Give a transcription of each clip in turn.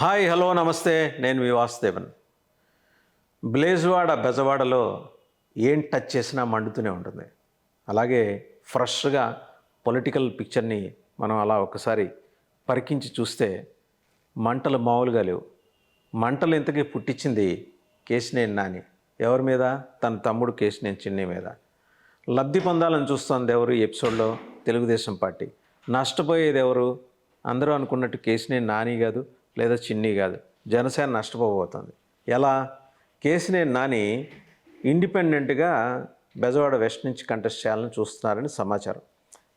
Hi hello నమస్తే. నేను మీ వాసుదేవన్. బ్లేజ్వాడ బెజవాడలో ఏం టచ్ చేసినా మండుతూనే ఉంటుంది. అలాగే ఫ్రెష్గా పొలిటికల్ పిక్చర్ని మనం అలా ఒకసారి పరికించి చూస్తే మంటలు మామూలుగా లేవు. మంటలు ఇంతకీ పుట్టించింది కేసినేని నాని. ఎవరి మీద? తన తమ్ముడు కేసినేని చిన్ని మీద. లబ్ధి పొందాలని చూస్తుంది ఎవరు ఈ ఎపిసోడ్లో? తెలుగుదేశం పార్టీ. నష్టపోయేది ఎవరు? అందరూ అనుకున్నట్టు కేసినేని నాని కాదు లేదా చిన్ని కాదు. జనసేన నష్టపోబోతోంది. ఎలా? కేసినేని నాని ఇండిపెండెంట్గా బెజవాడ వెస్ట్ నుంచి కంటెస్ట్ చేయాలని చూస్తున్నారని సమాచారం.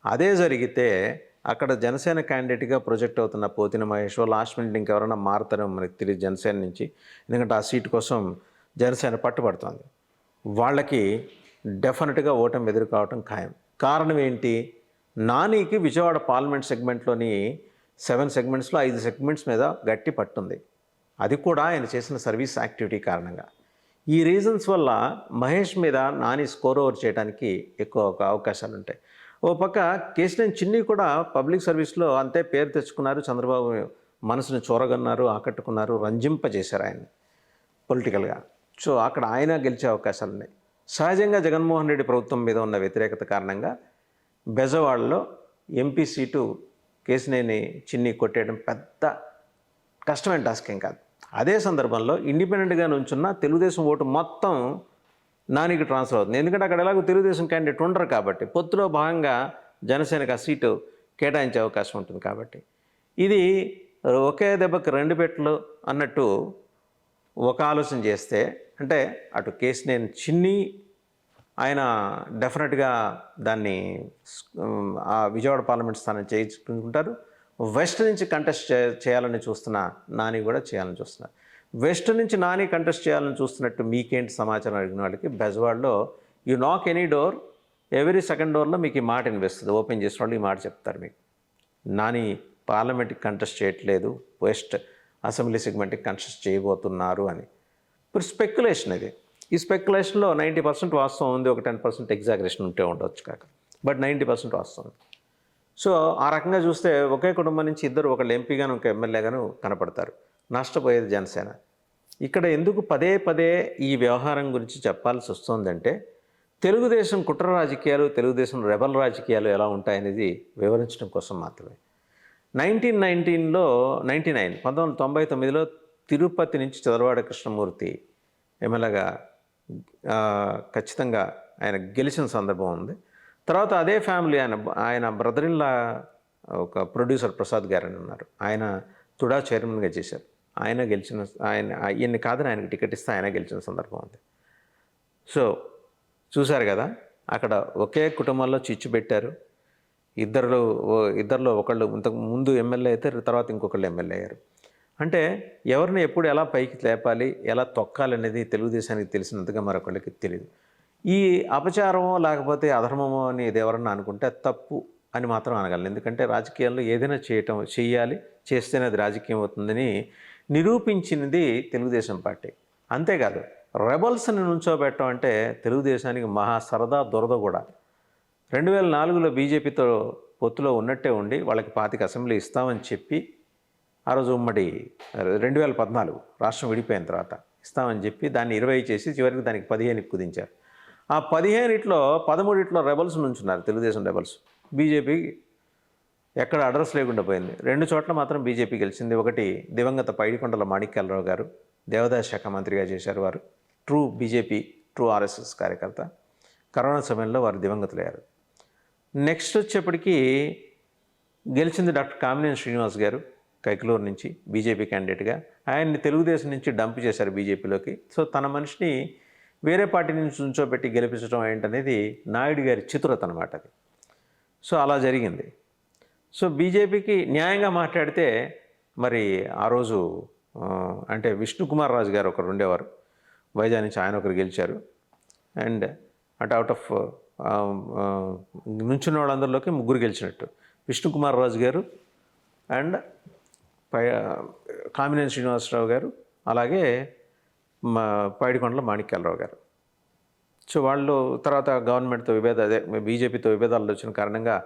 అదే జరిగితే అక్కడ జనసేన క్యాండిడేట్గా ప్రొజెక్ట్ అవుతున్న పోతిన మహేష్ లాస్ట్ మినిట్ ఇంకెవరైనా మారుతారో మనకి తెలియదు జనసేన నుంచి. ఎందుకంటే ఆ సీటు కోసం జనసేన పట్టుబడుతోంది. వాళ్ళకి డెఫినెట్గా ఓటమి ఎదుర్కోవటం ఖాయం. కారణం ఏంటి? నానికి విజయవాడ పార్లమెంట్ సెగ్మెంట్లోని సెవెన్ సెగ్మెంట్స్లో ఐదు సెగ్మెంట్స్ మీద గట్టి పట్టుంది. అది కూడా ఆయన చేసిన సర్వీస్ యాక్టివిటీ కారణంగా. ఈ రీజన్స్ వల్ల మహేష్ మీద నాని స్కోర్ ఓవర్ చేయడానికి ఎక్కువ ఒక అవకాశాలు ఉంటాయి. ఓ పక్క కేసీఆర్ చిన్ని కూడా పబ్లిక్ సర్వీస్లో అంతే పేరు తెచ్చుకున్నారు. చంద్రబాబు మనసును చూరగన్నారు ఆకట్టుకున్నారు రంజింపజేశారు ఆయన్ని పొలిటికల్గా. సో అక్కడ ఆయన గెలిచే అవకాశాలు ఉన్నాయి. సహజంగా జగన్మోహన్ రెడ్డి ప్రభుత్వం మీద ఉన్న వ్యతిరేకత కారణంగా బెజవాడలో ఎంపీ సీటు కేసినేని చిన్ని కొట్టేయడం పెద్ద కష్టమైన టాస్క్ ఏం కాదు. అదే సందర్భంలో ఇండిపెండెంట్గా నుంచున్న తెలుగుదేశం ఓటు మొత్తం నానికి ట్రాన్స్ఫర్ అవుతుంది. ఎందుకంటే అక్కడ ఎలాగో తెలుగుదేశం క్యాండిడేట్ ఉండరు కాబట్టి పొత్తులో భాగంగా జనసేనకు ఆ సీటు కేటాయించే అవకాశం ఉంటుంది కాబట్టి. ఇది ఒకే దెబ్బకి రెండు పెట్టలు అన్నట్టు ఒక ఆలోచన చేస్తే అంటే అటు కేసినేని చిన్ని ఆయన డెఫినెట్గా దాన్ని ఆ విజయవాడ పార్లమెంట్ స్థానం చేయించుకుంటారు. వెస్ట్ నుంచి కంటెస్ట్ చే చేయాలని చూస్తున్న నాని కూడా చేయాలని చూస్తున్నారు. వెస్ట్ నుంచి నాని కంటెస్ట్ చేయాలని చూస్తున్నట్టు మీకేంటి సమాచారం అడిగిన వాళ్ళకి బెజవాడలో you knock any door every second డోర్లో మీకు ఈ మాట వినిపిస్తుంది. ఓపెన్ చేసిన వాళ్ళు ఈ మాట చెప్తారు మీకు. నాని పార్లమెంట్కి కంటెస్ట్ చేయట్లేదు వెస్ట్ అసెంబ్లీ సెగ్మెంట్కి కంటెస్ట్ చేయబోతున్నారు అని. ఇప్పుడు స్పెక్యులేషన్ ఇది. ఈ స్పెక్యులేషన్లో నైంటీ పర్సెంట్ వాస్తవం ఉంది ఒక టెన్ పర్సెంట్ ఎగ్జాగరేషన్ ఉంటే ఉండొచ్చు కాక. బట్ నైంటీ పర్సెంట్ వాస్తవం. సో ఆ రకంగా చూస్తే ఒకే కుటుంబం నుంచి ఇద్దరు ఒకళ్ళు ఎంపీగాను ఒక ఎమ్మెల్యేగాను కనపడతారు. నష్టపోయేది జనసేన. ఇక్కడ ఎందుకు పదే పదే ఈ వ్యవహారం గురించి చెప్పాల్సి వస్తుందంటే తెలుగుదేశం కుట్ర రాజకీయాలు తెలుగుదేశం రెబల్ రాజకీయాలు ఎలా ఉంటాయనేది వివరించడం కోసం మాత్రమే. నైన్టీన్ నైన్టీన్లో నైంటీ నైన్ పంతొమ్మిది వందల తొంభై తొమ్మిదిలో తిరుపతి నుంచి చదరవాడ కృష్ణమూర్తి ఎమ్మెల్యేగా ఖచ్చితంగా ఆయన గెలిచిన సందర్భం ఉంది. తర్వాత అదే ఫ్యామిలీ ఆయన ఆయన బ్రదర్ ఇన్లా ఒక ప్రొడ్యూసర్ ప్రసాద్ గారు అని ఉన్నారు. ఆయన తుడా చైర్మన్గా చేశారు. ఆయన గెలిచిన ఆయన ఈయన్ని కాదని ఆయనకి టికెట్ ఇస్తే ఆయన గెలిచిన సందర్భం ఉంది. సో చూశారు కదా అక్కడ ఒకే కుటుంబంలో చిచ్చు పెట్టారు. ఇద్దరు ఇద్దరిలో ఒకళ్ళు ఇంతకు ముందు ఎమ్మెల్యే అయితే తర్వాత ఇంకొకళ్ళు ఎమ్మెల్యే అయ్యారు. అంటే ఎవరిని ఎప్పుడు ఎలా పైకి లేపాలి ఎలా తొక్కాలనేది తెలుగుదేశానికి తెలిసినంతగా మరొకళ్ళకి తెలియదు ఈ అపచారమో లేకపోతే అధర్మమో అని ఇది ఎవరన్నా అనుకుంటే తప్పు అని మాత్రం అనగలను. ఎందుకంటే రాజకీయాల్లో ఏదైనా చేయటం చేయాలి చేస్తేనే అది రాజకీయం అవుతుందని నిరూపించినది తెలుగుదేశం పార్టీ. అంతేకాదు రెబల్స్ని నుంచోబెట్టడం అంటే తెలుగుదేశానికి మహా సరదా దురద కూడా. రెండు వేల నాలుగులో బీజేపీతో పొత్తులో ఉన్నట్టే ఉండి వాళ్ళకి పాతిక అసెంబ్లీ ఇస్తామని చెప్పి ఆ రోజు ఉమ్మడి రెండు వేల పద్నాలుగు రాష్ట్రం విడిపోయిన తర్వాత ఇస్తామని చెప్పి దాన్ని ఇరవై చేసి చివరికి దానికి పదిహేను కుదించారు. ఆ పదిహేనిట్లో పదమూడిట్లో రెబల్స్ నుంచున్నారు తెలుగుదేశం రెబల్స్ బీజేపీ ఎక్కడ అడ్రస్ లేకుండా పోయింది. రెండు చోట్ల మాత్రం బీజేపీ గెలిచింది. ఒకటి దివంగత పైడికొండల మాణిక్యాలరావు గారు దేవాదాయ శాఖ మంత్రిగా చేశారు వారు. ట్రూ బీజేపీ ట్రూ ఆర్ఎస్ఎస్ కార్యకర్త. కరోనా సమయంలో వారు దివంగతులయ్యారు. నెక్స్ట్ వచ్చేప్పటికీ గెలిచింది డాక్టర్ కామినేని శ్రీనివాస్ గారు. కైకలూరు నుంచి బీజేపీ క్యాండిడేట్గా ఆయన్ని తెలుగుదేశం నుంచి డంప్ చేశారు బీజేపీలోకి. సో తన మనిషిని వేరే పార్టీ నుంచి ఉంచోబెట్టి గెలిపించడం ఏంటనేది నాయుడు గారి చిత్రత అనమాట అది. సో అలా జరిగింది. సో బీజేపీకి న్యాయంగా మాట్లాడితే మరి ఆ రోజు అంటే విష్ణుకుమార్ రాజు గారు ఒకరు ఉండేవారు. వైజాగ్ నుంచి ఆయన ఒకరు గెలిచారు. అండ్ అంటే అవుట్ ఆఫ్ నుంచున్న వాళ్ళందరిలోకి ముగ్గురు గెలిచినట్టు. విష్ణుకుమార్ రాజు గారు అండ్ పై కామినేని శ్రీనివాసరావు గారు అలాగే మా పైడికొండల మాణిక్యాలరావు గారు. సో వాళ్ళు తర్వాత గవర్నమెంట్తో విభేద అదే బీజేపీతో విభేదాలు వచ్చిన కారణంగా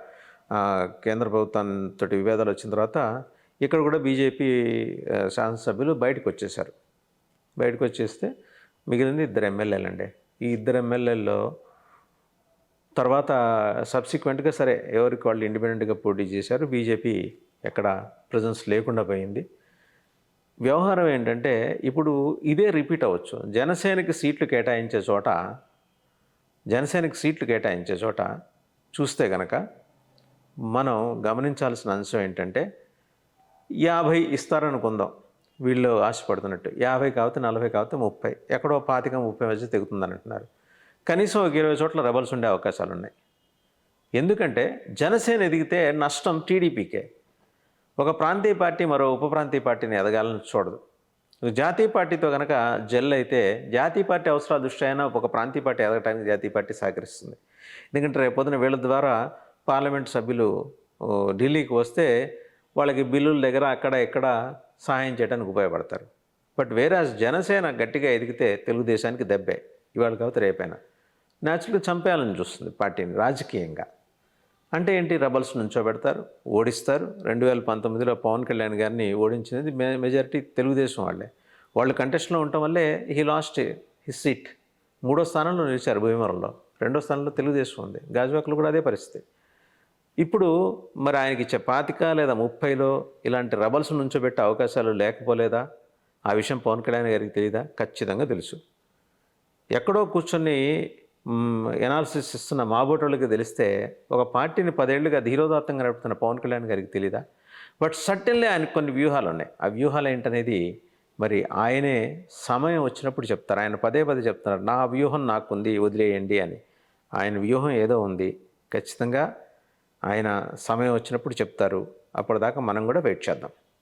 కేంద్ర ప్రభుత్వంతో విభేదాలు వచ్చిన తర్వాత ఇక్కడ కూడా బీజేపీ శాసనసభ్యులు బయటకు వచ్చేసారు బయటకు వచ్చేస్తే మిగిలింది ఇద్దరు ఎమ్మెల్యేలు అండి ఈ ఇద్దరు ఎమ్మెల్యేల్లో తర్వాత సబ్సిక్వెంట్గా సరే ఎవరికి వాళ్ళు ఇండిపెండెంట్గా పోటీ చేశారు బీజేపీ ఎక్కడ ప్రజెన్స్ లేకుండా పోయింది. వ్యవహారం ఏంటంటే ఇప్పుడు ఇదే రిపీట్ అవ్వచ్చు. జనసేనకి సీట్లు కేటాయించే చోట జనసేనకి సీట్లు కేటాయించే చోట చూస్తే గనక మనం గమనించాల్సిన అంశం ఏంటంటే యాభై ఇస్తారనుకుందాం. వీళ్ళు ఆశపడుతున్నట్టు. యాభై కాకపోతే నలభై కాకపోతే ముప్పై. ఎక్కడో పాతిక ముప్పై మధ్య తెగుతుందని అంటున్నారు కనీసం ఒక ఇరవై చోట్ల రెబల్స్ ఉండే అవకాశాలు ఉన్నాయి ఎందుకంటే జనసేన ఎదిగితే నష్టం టీడీపీకే. ఒక ప్రాంతీయ పార్టీ మరో ఉప ప్రాంతీయ పార్టీని ఎదగాలని చూడదు. జాతీయ పార్టీతో కనుక జెల్ అయితే జాతీయ పార్టీ అవసరాల దృష్ట్యా అయినా ఒక ప్రాంతీయ పార్టీ ఎదగటానికి జాతీయ పార్టీ సహకరిస్తుంది. ఎందుకంటే రేపొద్దున వీళ్ళ ద్వారా పార్లమెంట్ సభ్యులు ఢిల్లీకి వస్తే వాళ్ళకి బిల్లుల దగ్గర అక్కడ ఇక్కడ సహాయం చేయడానికి ఉపయోగపడతారు. బట్ వేరే జనసేన గట్టిగా ఎదిగితే తెలుగుదేశానికి దెబ్బే. ఇవాళ కాకపోతే రేపైనా. న్యాచురల్గా చంపేయాలని చూస్తుంది పార్టీని రాజకీయంగా. అంటే ఏంటి? రబల్స్ నుంచోబెడతారు ఓడిస్తారు. రెండు వేల పంతొమ్మిదిలో పవన్ కళ్యాణ్ గారిని ఓడించినది మె మెజారిటీ తెలుగుదేశం వాళ్ళే. వాళ్ళు కంటెస్ట్లో ఉండటం వల్లే హీ లాస్ట్ హిస్ సీట్. మూడో స్థానంలో నిలిచారు భీమవరంలో రెండో స్థానంలో తెలుగుదేశం ఉంది. గాజువాకలు కూడా అదే పరిస్థితి. ఇప్పుడు మరి ఆయనకి ఇచ్చే పాతిక లేదా ముప్పైలో ఇలాంటి రబల్స్ నుంచోబెట్టే అవకాశాలు లేకపోలేదా? ఆ విషయం పవన్ కళ్యాణ్ గారికి తెలియదా ఖచ్చితంగా తెలుసు. ఎక్కడో కూర్చొని ఎనాలిసిస్ ఇస్తున్న మాబోటోళ్ళకి తెలిస్తే ఒక పార్టీని పదేళ్ళుగా ధీరోదాత్తంగా నడుపుతున్న పవన్ కళ్యాణ్ గారికి తెలీదా? బట్ సడన్లీ ఆయనకు కొన్ని వ్యూహాలు ఉన్నాయి. ఆ వ్యూహాలు ఏంటనేది మరి ఆయనే సమయం వచ్చినప్పుడు చెప్తారు. ఆయన పదే పదే చెప్తున్నారు. నా వ్యూహం నాకుంది వదిలేయండి అని. ఆయన వ్యూహం ఏదో ఉంది. ఖచ్చితంగా ఆయన సమయం వచ్చినప్పుడు చెప్తారు. అప్పటిదాకా మనం కూడా వెయిట్ చేద్దాం.